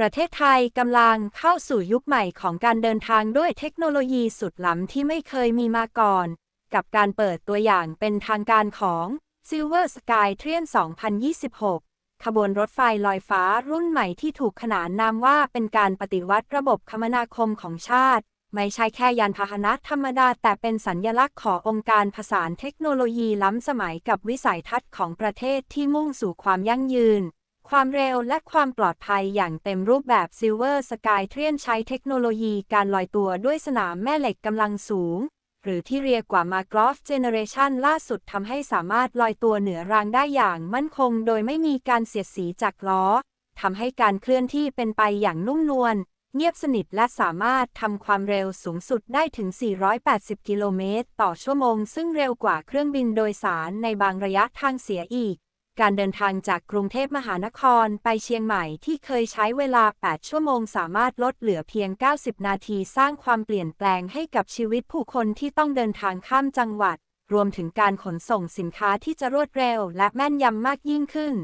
ประเทศไทยกำลังเข้าสู่ยุคใหม่ของการเดินทางด้วยเทคโนโลยีสุดล้ำที่ไม่เคยมีมาก่อน กับการเปิดตัวอย่างเป็นทางการของ Silver Sky Train 2026 ขบวนรถไฟลอยฟ้ารุ่นใหม่ที่ถูกขนานนามว่าเป็นการปฏิวัติระบบคมนาคมของชาติ ไม่ใช่แค่ยานพาหนะธรรมดา แต่เป็นสัญญลักษณ์ขององค์การผสานเทคโนโลยีล้ำสมัยกับวิสัยทัศน์ของประเทศที่มุ่งสู่ความยั่งยืน ความเร็วและความปลอดภัยอย่างเต็มรูปแบบ Silver Sky Train ใช้เทคโนโลยีการลอยตัวด้วยสนามแม่เหล็กกำลังสูง หรือที่เรียกว่า m a g r o f Generation ล่าสุดทำให้สามารถลอยตัวเหนือรางได้อย่างมั่นคง โดยไม่มีการเสียดสีจากล้อทำให้การเคลื่อนที่เป็นไปอย่างนุ่มนวลเงียบสนิทและสามารถทำความเร็วสูงสุดได้ถึง 480 กิโลเมตร ต่อชั่วโมง ซึ่งเร็วกว่าเครื่องบินโดยสารในบางระยะทางเสียอีก การเดินทางจากกรุงเทพมหานครไปเชียงใหม่ที่เคยใช้เวลา 8 ชั่วโมงสามารถลดเหลือเพียง 90 นาทีสร้างความเปลี่ยนแปลงให้กับชีวิตผู้คนที่ต้องเดินทางข้ามจังหวัด รวมถึงการขนส่งสินค้าที่จะรวดเร็วและแม่นยำมากยิ่งขึ้น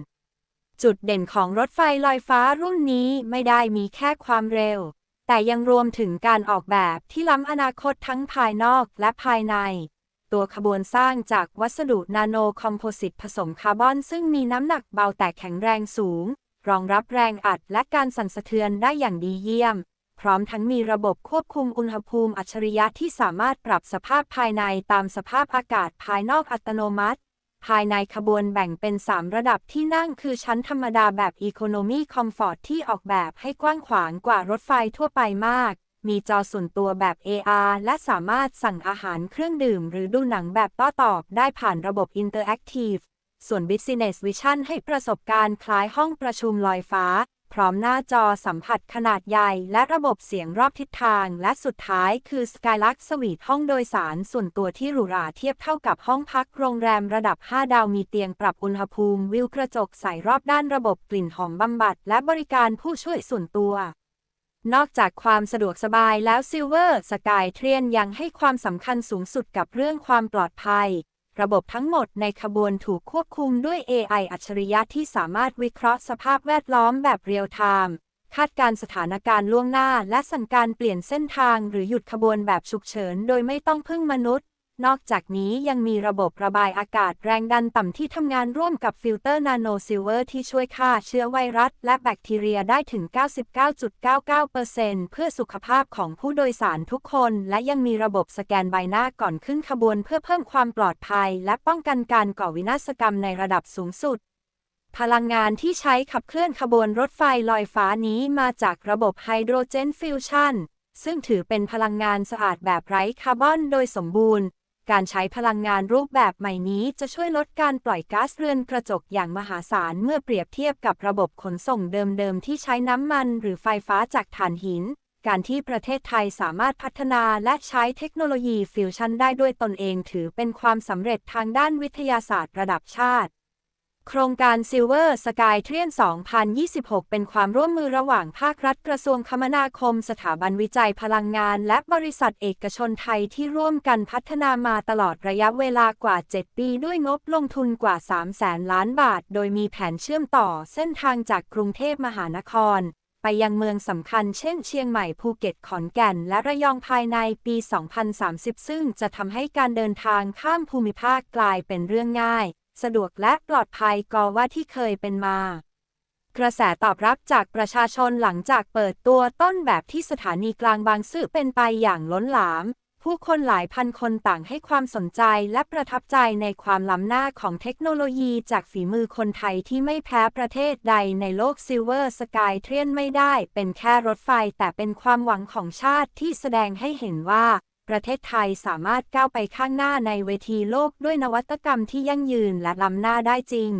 จุดเด่นของรถไฟลอยฟ้ารุ่นนี้ไม่ได้มีแค่ความเร็ว แต่ยังรวมถึงการออกแบบที่ล้ำอนาคตทั้งภายนอกและภายใน ตัวขบวนสร้างจากวัสดุนาโนคอมโพสิตผสมคาร์บอนซึ่งมีน้ำหนักเบาแต่แข็งแรงสูง รองรับแรงอัดและการสั่นสะเทือนได้อย่างดีเยี่ยม พร้อมทั้งมีระบบควบคุมอุณหภูมิอัจฉริยะที่สามารถปรับสภาพภายในตามสภาพอากาศภายนอกอัตโนมัติ ภายในขบวนแบ่งเป็น 3 ระดับที่นั่งคือชั้นธรรมดาแบบ Economy Comfort ที่ออกแบบให้กว้างขวางกว่ารถไฟทั่วไปมาก มีจอส่วนตัวแบบ AR และสามารถสั่งอาหารเครื่องดื่ม หรือดูหนังแบบต้อตอบได้ผ่านระบบ Interactive ส่วน Business Vision ให้ประสบการณ์คล้ายห้องประชุมลอยฟ้า พร้อมหน้าจอสัมผัสขนาดใหญ่ และระบบเสียงรอบทิศทาง และสุดท้ายคือ Skylux Suite ห้องโดยสารส่วนตัวที่หรูหราเทียบเท่ากับห้องพักโรงแรมระดับ 5 ดาวมีเตียงปรับอุณหภูมิ วิวกระจกใสรอบด้านระบบกลิ่นหอมบำบัด และบริการผู้ช่วยส่วนตัว นอกจากความสะดวกสบายแล้ว Silver Sky Train ยังให้ความสำคัญสูงสุดกับเรื่องความปลอดภัย ระบบทั้งหมดในขบวนถูกควบคุมด้วย AI อัจฉริยะที่สามารถวิเคราะห์สภาพแวดล้อมแบบเรียลไทม์คาดการสถานการณ์ล่วงหน้า และสั่งการเปลี่ยนเส้นทางหรือหยุดขบวนแบบฉุกเฉิน โดยไม่ต้องพึ่งมนุษย์ นอกจากนี้ยังมีระบบระบายอากาศแรงดันต่ำที่ทำงานร่วมกับฟิลเตอร์นาโนซิลเวอร์ที่ช่วยฆ่าเชื้อไวรัส และแบคทีเรียได้ถึง 99.99%เพื่อสุขภาพของผู้โดยสารทุกคน และยังมีระบบสแกนใบหน้าก่อนขึ้นขบวนเพื่อเพิ่มความปลอดภัย และป้องกันการก่อวินาศกรรมในระดับสูงสุดพลังงานที่ใช้ขับเคลื่อนขบวนรถไฟลอยฟ้านี้มาจากระบบไฮโดรเจนฟิวชันซึ่งถือเป็นพลังงานสะอาดแบบไร้คาร์บอนโดยสมบูรณ์ การใช้พลังงานรูปแบบใหม่นี้จะช่วยลดการปล่อยก๊าซเรือนกระจกอย่างมหาศาลเมื่อเปรียบเทียบกับระบบขนส่งเดิมๆ ที่ใช้น้ำมันหรือไฟฟ้าจากถ่านหิน การที่ประเทศไทยสามารถพัฒนาและใช้เทคโนโลยีฟิวชั่นได้ด้วยตนเองถือเป็นความสำเร็จทางด้านวิทยาศาสตร์ระดับชาติ โครงการ Silver Sky Train 2026 เป็นความร่วมมือระหว่างภาครัฐกระทรวงคมนาคม สถาบันวิจัยพลังงาน และบริษัทเอกชนไทยที่ร่วมกันพัฒนามาตลอดระยะเวลากว่า 7 ปีด้วยงบลงทุนกว่า 3 แสนล้านบาท โดยมีแผนเชื่อมต่อเส้นทางจากกรุงเทพมหานคร ไปยังเมืองสำคัญ เช่น เชียงใหม่ ภูเก็ต ขอนแก่น และระยองภายในปี 2030 ซึ่งจะทำให้การเดินทางข้ามภูมิภาคกลายเป็นเรื่องง่าย สะดวกและปลอดภัยกว่าที่เคยเป็นมา กระแสตอบรับจากประชาชนหลังจากเปิดตัวต้นแบบที่สถานีกลางบางซื่อเป็นไปอย่างล้นหลาม ผู้คนหลายพันคนต่างให้ความสนใจและประทับใจในความล้ำหน้าของเทคโนโลยีจากฝีมือคนไทยที่ไม่แพ้ประเทศใดในโลกซิลเวอร์สกายเทรนไม่ได้เป็นแค่รถไฟแต่เป็นความหวังของชาติที่แสดงให้เห็นว่า ประเทศไทยสามารถก้าวไปข้างหน้าในเวทีโลกด้วยนวัตกรรมที่ยั่งยืนและล้ำหน้าได้จริง